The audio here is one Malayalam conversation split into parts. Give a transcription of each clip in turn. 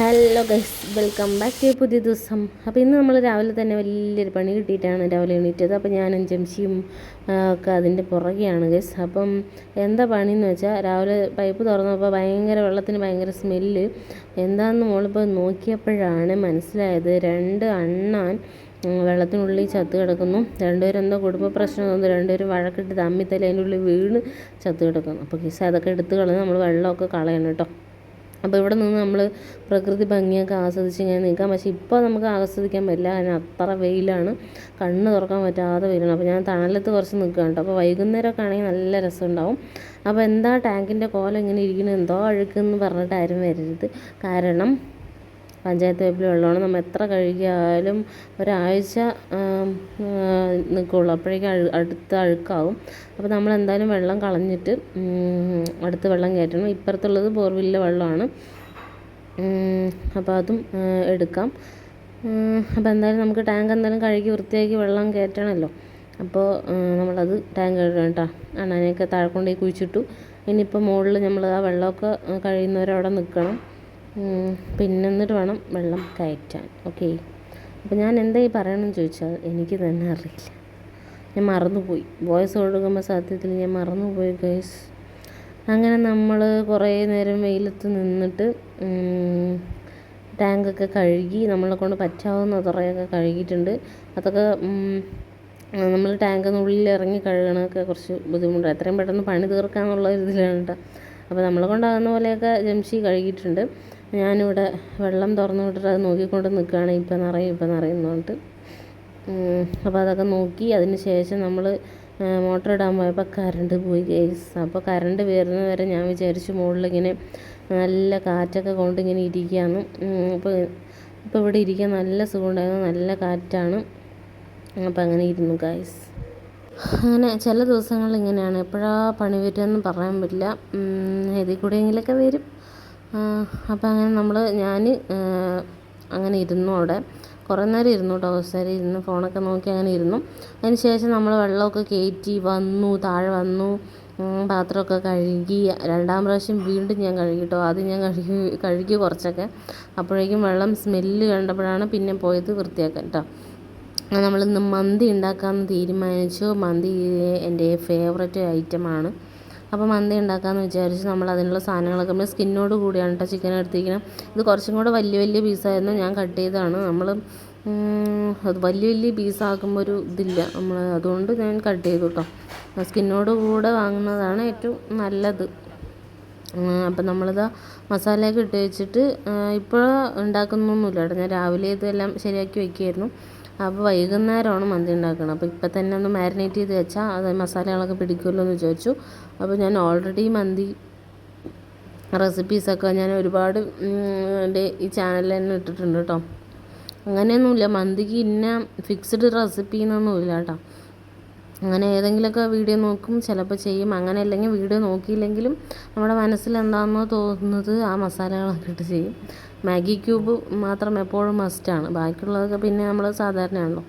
Hello guys welcome back to പുതിയ ദിവസം. അപ്പോൾ ഇന്ന് നമ്മൾ രാവിലെ തന്നെ വലിയൊരു പണി കിട്ടിയിട്ടാണ് രാവിലെ എണീറ്റത്. അപ്പോൾ ഞാൻ ആ, ഒക്കെ അതിന്റെ പുറകെയാണ് ഗൈസ് അപ്പം എന്താ പണിയെന്ന് വെച്ചാൽ രാവിലെ പൈപ്പ് തുറന്നപ്പോൾ ഭയങ്കര വെള്ളത്തിന് ഭയങ്കര സ്മെല്ല് എന്താണെന്ന് മോളിപ്പോൾ നോക്കിയപ്പോഴാണ് മനസ്സിലായത് രണ്ട് അണ്ണാൻ വെള്ളത്തിനുള്ളിൽ ചത്ത് കിടക്കുന്നു. രണ്ടുപേരും എന്തോ കുടുംബ പ്രശ്നം തോന്നുന്നു. രണ്ടുപേരും വഴക്കിട്ട് തമ്മിത്തല അതിന്റെ ഉള്ളിൽ വീണ് ചത്ത് കിടക്കുന്നു. അപ്പോൾ ഗൈസ് അതൊക്കെ എടുത്ത് കളഞ്ഞ് നമ്മൾ വെള്ളമൊക്കെ കളയണം കേട്ടോ. അപ്പോൾ ഇവിടെ നിന്ന് നമ്മൾ പ്രകൃതി ഭംഗിയൊക്കെ ആസ്വദിച്ച് ഇങ്ങനെ നിൽക്കാം. പക്ഷേ ഇപ്പോൾ നമുക്ക് ആസ്വദിക്കാൻ പറ്റില്ല. അതിന് അത്ര വെയിലാണ്. കണ്ണ് തുറക്കാൻ പറ്റാതെ വെയിലാണ്. അപ്പോൾ ഞാൻ തണലത്ത് കുറച്ച് നിൽക്കുകയാണ് കേട്ടോ. അപ്പോൾ വൈകുന്നേരമൊക്കെ ആണെങ്കിൽ നല്ല രസമുണ്ടാവും. അപ്പോൾ എന്താ ടാങ്കിന്റെ കോലം ഇങ്ങനെ ഇരിക്കുന്നത് എന്തോ അഴുക്കെന്ന് പറഞ്ഞിട്ടാരും വരരുത്. കാരണം പഞ്ചായത്ത് പൈപ്പിൽ വെള്ളമാണ്. നമ്മൾ എത്ര കഴുകിയാലും ഒരാഴ്ച നിൽക്കുള്ളൂ. അപ്പോഴേക്കും അഴു അടുത്ത അഴുക്കാവും. അപ്പോൾ നമ്മൾ എന്തായാലും വെള്ളം കളഞ്ഞിട്ട് അടുത്ത വെള്ളം കയറ്റണം. ഇപ്പുറത്തുള്ളത് ബോർവില്ലെ വെള്ളമാണ്. അപ്പോൾ അതും എടുക്കാം. അപ്പോൾ എന്തായാലും നമുക്ക് ടാങ്ക് എന്തായാലും കഴുകി വൃത്തിയാക്കി വെള്ളം കയറ്റണമല്ലോ. അപ്പോൾ നമ്മളത് ടാങ്ക് കഴുകണം കേട്ടോ. അണ്ണാനെയൊക്കെ താഴെ കൊണ്ടുപോയി കുഴിച്ചിട്ടു. ഇനിയിപ്പോൾ മുകളിൽ നമ്മൾ ആ വെള്ളമൊക്കെ കഴിയുന്നവരവിടെ നിൽക്കണം. ഉം, പിന്നെ എന്നിട്ട് വേണം വെള്ളം കയറ്റാൻ. ഓക്കെ അപ്പോൾ ഞാൻ എന്താ ഈ പറയണമെന്ന് ചോദിച്ചാൽ എനിക്ക് തന്നെ അറിയില്ല. ഞാൻ മറന്നുപോയി. വോയിസ് കൊടുക്കുമ്പോൾ സത്യത്തിൽ ഞാൻ മറന്നുപോയി ഗൈസ് അങ്ങനെ നമ്മൾ കുറേ നേരം വെയിലത്ത് നിന്നിട്ട് ടാങ്കൊക്കെ കഴുകി നമ്മളെ കൊണ്ട് പറ്റാവുന്ന അത്രയൊക്കെ കഴുകിയിട്ടുണ്ട്. അതൊക്കെ നമ്മൾ ടാങ്കിനുള്ളിൽ ഇറങ്ങി കഴുകണമൊക്കെ കുറച്ച് ബുദ്ധിമുട്ടാണ് എത്രയും പെട്ടെന്ന് പണി തീർക്കാന്നുള്ള ഇതിലാണ് കേട്ടോ അപ്പോൾ നമ്മളെ കൊണ്ടാകുന്ന പോലെയൊക്കെ ജംഷി കഴുകിയിട്ടുണ്ട്. ഞാനിവിടെ വെള്ളം തുറന്നു വിട്ടിട്ട് അത് നോക്കിക്കൊണ്ട് നിൽക്കുകയാണ് ഇപ്പം നിറയും ഇപ്പം നിറയും പറഞ്ഞിട്ട്. അപ്പോൾ അതൊക്കെ നോക്കി അതിന് ശേഷം നമ്മൾ മോട്ടർ ഇടാൻ പോയപ്പോൾ കറണ്ട് പോയി ഗൈസ്. അപ്പോൾ കറണ്ട് വരുന്നത് വരെ ഞാൻ വിചാരിച്ചു മുകളിലിങ്ങനെ നല്ല കാറ്റൊക്കെ കൊണ്ട് ഇങ്ങനെ ഇരിക്കുകയാണ്. അപ്പോൾ ഇപ്പോൾ ഇവിടെ ഇരിക്കാൻ നല്ല സുഖമുണ്ടായിരുന്നു നല്ല കാറ്റാണ്. അപ്പോൾ അങ്ങനെ ഇരുന്നു ഗൈസ്. അങ്ങനെ ചില ദിവസങ്ങളിൽ ഇങ്ങനെയാണ്. എപ്പോഴാണ് പണി വരുമെന്ന് പറയാൻ പറ്റില്ല. ഏതിൽ കൂടെയെങ്കിലൊക്കെ വരും. അപ്പോൾ അങ്ങനെ നമ്മൾ ഞാൻ അങ്ങനെ ഇരുന്നു അവിടെ. കുറേ നേരം ഇരുന്നു കേട്ടോ അവസരം ഇരുന്ന് ഫോണൊക്കെ നോക്കി അങ്ങനെ ഇരുന്നു. അതിന് ശേഷം നമ്മൾ വെള്ളമൊക്കെ കയറ്റി വന്നു താഴെ വന്നു. പാത്രമൊക്കെ കഴുകി. രണ്ടാം പ്രാവശ്യം വീണ്ടും ഞാൻ കഴുകിട്ടോ ആദ്യം ഞാൻ കഴുകി കഴുകി കുറച്ചൊക്കെ. അപ്പോഴേക്കും വെള്ളം സ്മെല്ല് കണ്ടപ്പോഴാണ് പിന്നെ പോയത് വൃത്തിയാക്കാൻ കേട്ടോ നമ്മളിന്ന് മന്തി ഉണ്ടാക്കാമെന്ന് തീരുമാനിച്ചു. മന്തി എന്റെ ഫേവററ്റ് ഐറ്റമാണ് അപ്പോൾ മന്തി ഉണ്ടാക്കാമെന്ന് വിചാരിച്ച് നമ്മൾ അതിനുള്ള സാധനങ്ങളൊക്കെ നമ്മൾ സ്കിന്നോട് കൂടിയാണ് കേട്ടോ ചിക്കൻ എടുത്തിരിക്കണം ഇത് കുറച്ചും കൂടെ വലിയ വലിയ പീസായിരുന്നു ഞാൻ കട്ട് ചെയ്തതാണ്. നമ്മൾ അത് വലിയ വലിയ പീസാക്കുമ്പോൾ ഒരു ഇതില്ല. നമ്മൾ അതുകൊണ്ട് ഞാൻ കട്ട് ചെയ്തു കേട്ടോ സ്കിന്നോട് കൂടെ വാങ്ങുന്നതാണ് ഏറ്റവും നല്ലത്. അപ്പം നമ്മളിത് മസാലയൊക്കെ ഇട്ട് വെച്ചിട്ട് ഇപ്പോൾ ഉണ്ടാക്കുന്നൊന്നുമില്ല കേട്ടോ ഞാൻ രാവിലെ ഇതെല്ലാം ശരിയാക്കി വെക്കുമായിരുന്നു അപ്പോൾ വൈകുന്നേരമാണ് മന്തി ഉണ്ടാക്കുന്നത് അപ്പോൾ ഇപ്പം തന്നെ ഒന്ന് മാരിനേറ്റ് ചെയ്ത് വെച്ചാൽ അത് മസാലകളൊക്കെ പിടിക്കുമല്ലോ എന്ന് വിചാരിച്ചു. അപ്പോൾ ഞാൻ ഓൾറെഡി മന്തി റെസിപ്പീസൊക്കെ ഞാൻ ഒരുപാട് എന്റെ ഈ ചാനലിൽ തന്നെ ഇട്ടിട്ടുണ്ട് കേട്ടോ അങ്ങനെയൊന്നുമില്ല. മന്തിക്ക് ഇന്ന ഫിക്സ്ഡ് റെസിപ്പി എന്നൊന്നുമില്ല കേട്ടോ അങ്ങനെ ഏതെങ്കിലുമൊക്കെ വീഡിയോ നോക്കും ചിലപ്പോൾ ചെയ്യും. അങ്ങനെ അല്ലെങ്കിൽ വീഡിയോ നോക്കിയില്ലെങ്കിലും നമ്മുടെ മനസ്സിൽ എന്താണെന്നോ തോന്നുന്നത് ആ മസാലകളൊക്കെ ഇട്ട് ചെയ്യും. മാഗി ക്യൂബ് മാത്രം എപ്പോഴും മസ്റ്റാണ് ബാക്കിയുള്ളതൊക്കെ പിന്നെ നമ്മൾ സാധാരണയാണല്ലോ.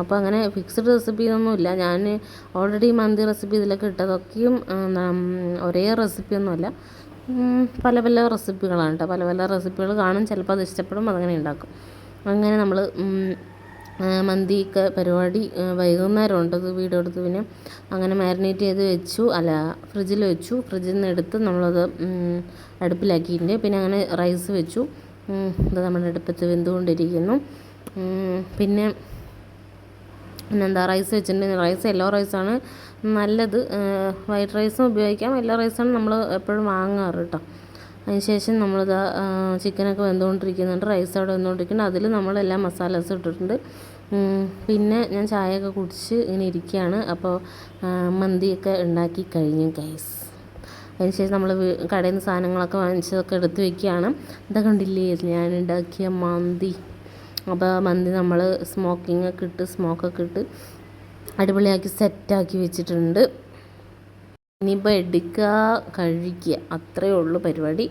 അപ്പോൾ അങ്ങനെ ഫിക്സ്ഡ് റെസിപ്പി ഒന്നുമില്ല ഞാൻ ഓൾറെഡി മന്തി റെസിപ്പി ഇതിലൊക്കെ ഇട്ടതൊക്കെയും ഒരേ റെസിപ്പി ഒന്നുമല്ല പല പല റെസിപ്പികളാണ് കേട്ടോ പല പല റെസിപ്പികൾ കാണും. ചിലപ്പോൾ അത് ഇഷ്ടപ്പെടും അതങ്ങനെ ഉണ്ടാക്കും. അങ്ങനെ നമ്മൾ മന്തിയൊക്കെ പരിപാടി വൈകുന്നേരം ഉണ്ട് വീഡിയോ എടുത്ത് പിന്നെ അങ്ങനെ മാരിനേറ്റ് ചെയ്ത് വെച്ചു. അല്ല ഫ്രിഡ്ജിൽ വെച്ചു. ഫ്രിഡ്ജിൽ നിന്ന് എടുത്ത് നമ്മളത് അടുപ്പിലാക്കിയിട്ടുണ്ട്. പിന്നെ അങ്ങനെ റൈസ് വെച്ചു. ഇത് നമ്മുടെ അടുപ്പത്ത് വെന്തുകൊണ്ടിരിക്കുന്നു. പിന്നെ പിന്നെ പിന്നെന്താ റൈസ് വെച്ചിട്ടുണ്ടെങ്കിൽ റൈസ് യെല്ലോ റൈസാണ് നല്ലത് വൈറ്റ് റൈസും ഉപയോഗിക്കാം. യെല്ലോ റൈസാണ് നമ്മൾ എപ്പോഴും വാങ്ങാറ് കേട്ടോ അതിനുശേഷം നമ്മളിത് ചിക്കനൊക്കെ വെന്തുകൊണ്ടിരിക്കുന്നുണ്ട് റൈസ് അവിടെ വെന്തുകൊണ്ടിരിക്കുന്നു അതിൽ നമ്മളെല്ലാ മസാലാസ് ഇട്ടിട്ടുണ്ട്. പിന്നെ ഞാൻ ചായയൊക്കെ കുടിച്ച് ഇങ്ങനെ ഇരിക്കുകയാണ്. അപ്പോൾ മന്തിയൊക്കെ ഉണ്ടാക്കി കഴിഞ്ഞു ഗൈസ് അതിനുശേഷം നമ്മൾ കടയിൽ നിന്ന് സാധനങ്ങളൊക്കെ വാങ്ങിച്ചതൊക്കെ എടുത്ത് വെക്കുകയാണ്. ഇതൊക്കെ കണ്ടില്ലേ ഞാൻ ഉണ്ടാക്കിയ മന്തി. അപ്പോൾ മന്തി നമ്മൾ സ്മോക്കിംഗ് ഒക്കെ ഇട്ട് സ്മോക്കൊക്കെ ഇട്ട് അടിപൊളിയാക്കി സെറ്റാക്കി വെച്ചിട്ടുണ്ട്. ഇനിയിപ്പോൾ എടുക്കുക കഴിക്കുക അത്രയേ ഉള്ളൂ പരിപാടി.